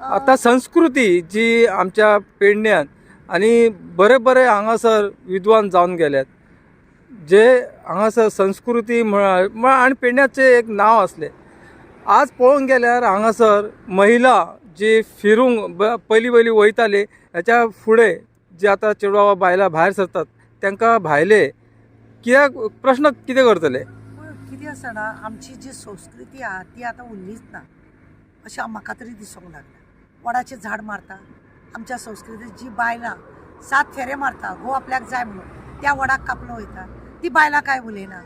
आता संस्कृती जी आमच्या पेडण्यात आणि बरे बरे हांगासर विद्वान जावन गेल्यात जे हांगासर संस्कृती म्हळ्यार म्हळ्यार आनी पेडण्याचें एक नांव असलें. आज पळोवंक गेल्यार हांगासर महिला जी फिरूंक ब- पयलीं पयलीं वयताले हेच्या फुडें जे आतां चेडवा वा बायलां भायर सरतात तांकां भायले कित्याक प्रश्न कितें करतले? पूण कितें आसा ना आमची जी संस्कृती आहा ती आतां उरलीच ना. अशें म्हाका तरी दिसूंक लागला वडाचें झाड मारता. आमच्या संस्कृतीत जी बायलां सात फेरे मारता घो आपल्याक जाय म्हणून त्या वडाक कापलो वयता. ती बायलां काय उलयना?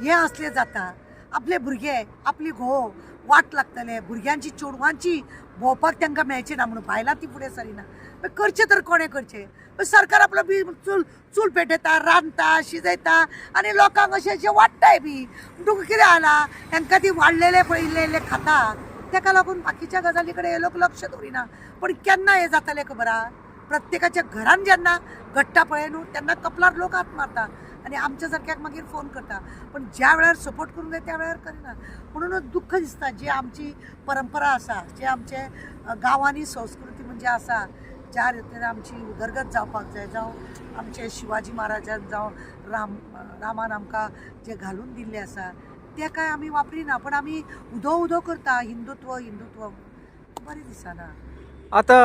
हें असले जाता. आपले भुरगे आपली घोव वाट लागतले. भुरग्यांची चेडवांची भोंवपाक तांकां मेळची ना म्हणून बायलां ती फुडें सरिना. मागीर करचें तर कोणें करचें? सरकार आपलो बी चूल चूल पेटयता रांदता शिजयता आनी लोकांक अशें अशें वाडटाय बी. तुका कितें जाला तांकां ती वाडलेले पळयलेले खाता तेका लागून बाकीच्या गजाली कडेन हे लोक लक्ष दवरिना पण केन्ना हें जातालें खबर आहा प्रत्येकाच्या घरान जेन्ना घडटा पळय न्हू तेन्ना कपलार लोक हात मारता आनी आमच्या सारक्याक मागीर फोन करता पण ज्या वेळार सपोर्ट करूंक जाय त्या वेळार करिना. म्हणून दुख्ख दिसता जी आमची परंपरा आसा जे आमचे गांवांनी संस्कृती म्हणजे आसा ज्या रितीन आमची उदरगत जावपाक जाय जावं आमचे शिवाजी महाराजान जावं राम रामान आमकां जे घालून दिल्ले आसा ते काय आमी वापरिना पण आमी उदो उदो करता हिंदुत्व हिंदुत्व. बरें दिसना आता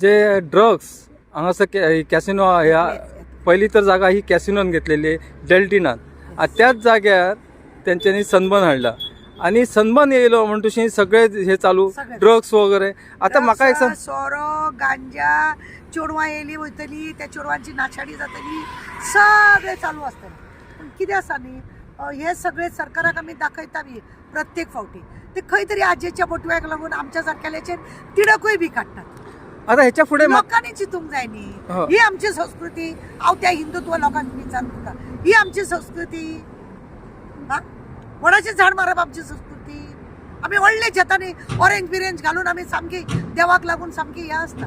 जे ड्रग्स हांगासर कॅ कॅसिनो ह्या पहिली तर जागा ही कॅसिनोन घेतलेली डेल्टिनात आणि त्याच जाग्यार त्यांच्यानी सनबर्न हाडला आणि सनबर्न येयलो म्हणून तशी सगळे हे चालू. ड्रग्स वगैरे. आता म्हाका एक सांग सोरो गांजा चेडवां येयली वयतली त्या चेडवांची नाशाडी जातली सगळें चालू आसतलें पूण कितें आसा न्ही हे सगळे सरकाराक आमी दाखयता बी प्रत्येक फावटी. ते खंय तरी आजेच्या बोटव्याक लागून आमच्या सारकेल्याचेर तिडकूय बी काडटात आता ह्याच्या म्हाका लोकांनी चिंतूंक जाय न्ही हो. ही आमची संस्कृती हांव त्या हिंदुत्व लोकांक विचार करता. ही आमची संस्कृती हा? वडाचें झाड मारप आमची संस्कृती? आमी व्हडले शेतांनी ऑरेंज बिरेंज घालून आमी सामकी देवाक लागून सामकी हें आसता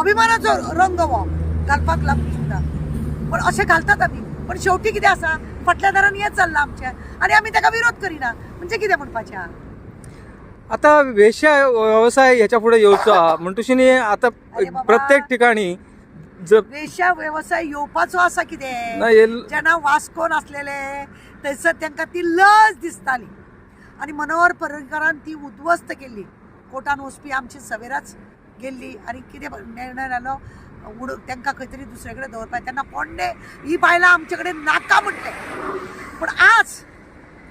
अभिमानाचो रंग हो घालपाक लागून सुद्दां पण अशें घालतात आमी पण शेवटी कितें आसा फाटल्या दारान हें चल्लां आमचें आनी आमी ताका विरोध करिना. म्हणजे कितें म्हणपाचें आहा आता वेश्या व्यवसाय ह्याच्या पुढे येवचो हा म्हणटुशी आता. प्रत्येक ठिकाणी वेश्या व्यवसाय येवपाचो आसा कितें? जेन्ना वास्कोन आसलेले थंयसर तांकां ती लज दिसताली. आनी मनोहर पर्रीकरान ती उद्ध्वस्त केल्ली कोर्टान वचपी आमची सवेराच गेल्ली आनी कितें निर्णय जालो उड तांकां खंय तरी दुसरे कडेन दवरपाक तेन्ना कोंडे ही बायलां आमचे कडेन नाका म्हटले. पूण आज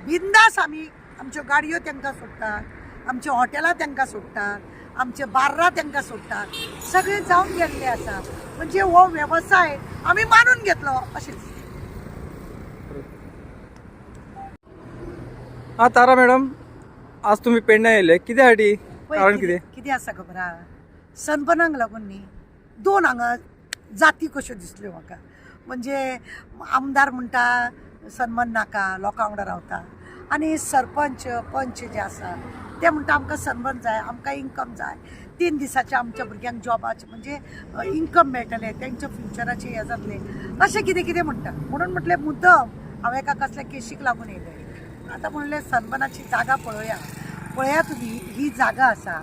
बिंदास आमी आमच्यो गाडयो तांकां सोडटात आमची हॉटेलां तांकां सोडटात आमचे बार्रां तांकां सोडटात सगळें जावन गेल्लें आसा म्हणजे हो वेवसाय आमी मानून घेतलो अशें हा तारा मॅडम आज तुम्ही पेडण्या येयले कित्या पळय कारण कितें कितें? आसा खबर आहा लागून न्ही दोन हांगा जाती कश्यो दिसल्यो म्हाका म्हणजे आमदार म्हणटा सन्मान नाका लोकां वांगडा रावता. आनी सरपंच पंच जे आसा ते म्हणटा आमकां सन्मान जाय आमकां इन्कम जाय. तीन दिसाचे आमच्या भुरग्यांक जॉबाचे म्हणजे इन्कम मेळटले तेंच्या फ्युचराचे हे जातले. अशें कितें कितें म्हणटा म्हणून म्हटलें मुद्दम हांवें एका कसल्या केशीक लागून येयलें. आतां म्हणलें सन्मानाची जागा पळोवया पळया तुमी ही जागा आसा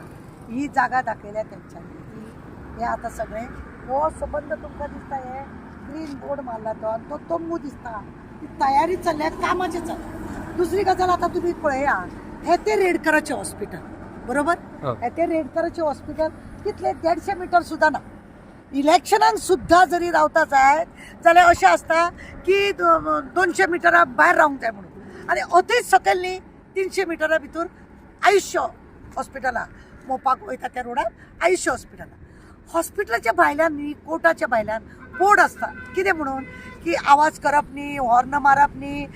ही जागा दाखयल्या तेंच्यांनी हे आतां सगळें हो संबंध तुमकां दिसता हे ग्रीन बोर्ड मारला तो तो तंबू दिसता. ती तयारी चल्ल्या कामाचें चल्ल्या दुसरी गजाल आतां तुमी पळया. हे ते रेडकराचें हॉस्पिटल बरोबर? हो. हे ते रेडकराचें हॉस्पिटल कितले देडशे मिटर सुद्दां ना. इलेक्शनाक सुद्दां जरी रावता जायत जाल्यार अशें आसता की दोनशे मिटरा भायर रावंक जाय म्हणून. आनी अथंय सकयल न्ही तिनशे मिटरा भितर आयुश्य हॉस्पिटलां मोपाक वयता त्या रोडार आयुश्य हॉस्पिटलां हॉस्पिटलाच्या भायल्यान न्ही कोर्टाच्या भायल्यान बोर्ड आसता कितें म्हणून? की आवाज करप न्ही हॉर्न मारप न्ही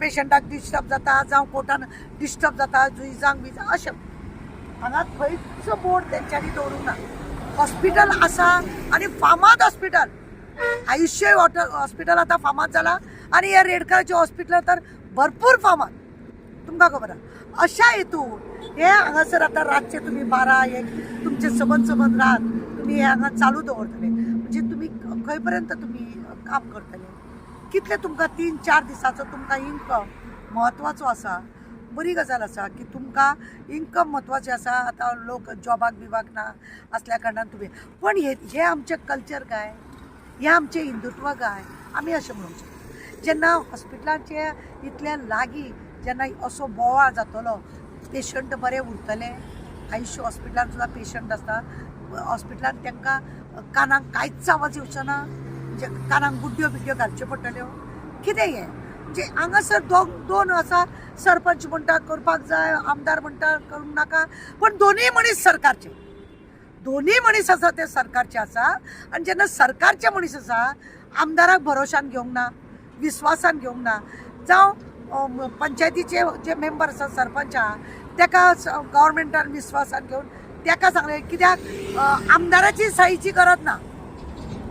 पेशंटाक डिस्टर्ब जाता जावं कोर्टान डिस्टर्ब जाता जुईजांक बिजांक अशें हांगा खंयचो बोर्ड तेंच्यांनी दवरूंक ना. हॉस्पिटल आसा आनी फामाद हॉस्पिटल. आयुष्य हॉटेल हॉस्पिटल आतां फामाद जाला आनी हे रेडकराचें हॉस्पिटल तर भरपूर फामाद. तुमकां खबर आहा अशा हेतून. हे हांगासर आतां रातचे तुमी बारा एक तुमचे सबंद सबंद रात तुमी हांगा चालू दवरतले म्हणजे तुमी खंय पर्यंत तुमी काम करतले. कितले तुमकां तीन चार दिसाचो तुमकां इन्कम म्हत्वाचो आसा बरी गजाल आसा की तुमकां इन्कम म्हत्वाचें आसा. आतां लोक जॉबाक बिबाक ना असल्या कारणान तुमी पण हे हे आमचें कल्चर काय? हे आमचें हिंदुत्व काय? आमी अशें म्हणूंक शकता. जेन्ना हॉस्पिटलांचे इतल्या लागीं जेन्ना असो बोवाळ जातलो पेशंट बरे उरतले. आयुश्य हॉस्पिटलांत सुद्दां पेशंट आसता हॉस्पिटलांत तांकां कानाक कांयच आवाज येवचो ना. म्हणजे कानाक गुड्ड्यो बिड्ड्यो घालच्यो पडटल्यो. कितें हें? म्हणजे हांगासर दोन दोन आसा सरपंच म्हणटा करपाक जाय आमदार म्हणटा करूंक नाका. पण दोनूय मनीस सरकारचे. दोनूय मनीस आसा ते सरकारचे आसा. आनी जेन्ना सरकारचे मनीस आसा आमदाराक भरोशान घेवंक ना विस्वासान घेवंक ना. जावं पंचायतीचे जे मेंबर आसा सरपंच आहा ताका गव्हर्मेंटान विस्वासान घेवन ताका सांगलें कित्याक आमदाराची सहीची गरज ना.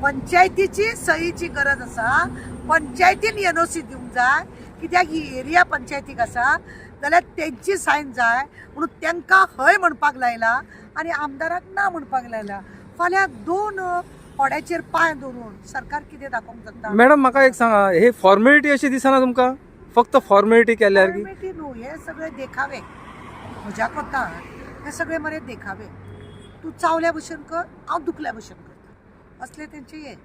पंचायतीची सहीची गरज आसा पंचायतीन एन ओ सी दिवंक जाय कित्याक ही एरिया पंचायतीक आसा जाल्यार तेंची सायन जाय. म्हणून तांकां हय म्हणपाक लायला आनी आमदाराक ना म्हणपाक लायला. फाल्यां दोन फोड्याचेर पांय दवरून सरकार कितें दाखोवंक जाता? मॅडम म्हाका एक सांगा हे फॉर्मेलिटी अशी दिसना तुमकां? फक्त फॉर्मेलिटी केल्यार न्हू हे सगळे देखावे. म्हज्या कोतान हे सगळे मरे देखावे. तू चावल्या भशेन कर हांव दुखल्या भशेन करता असले त्यांचे ये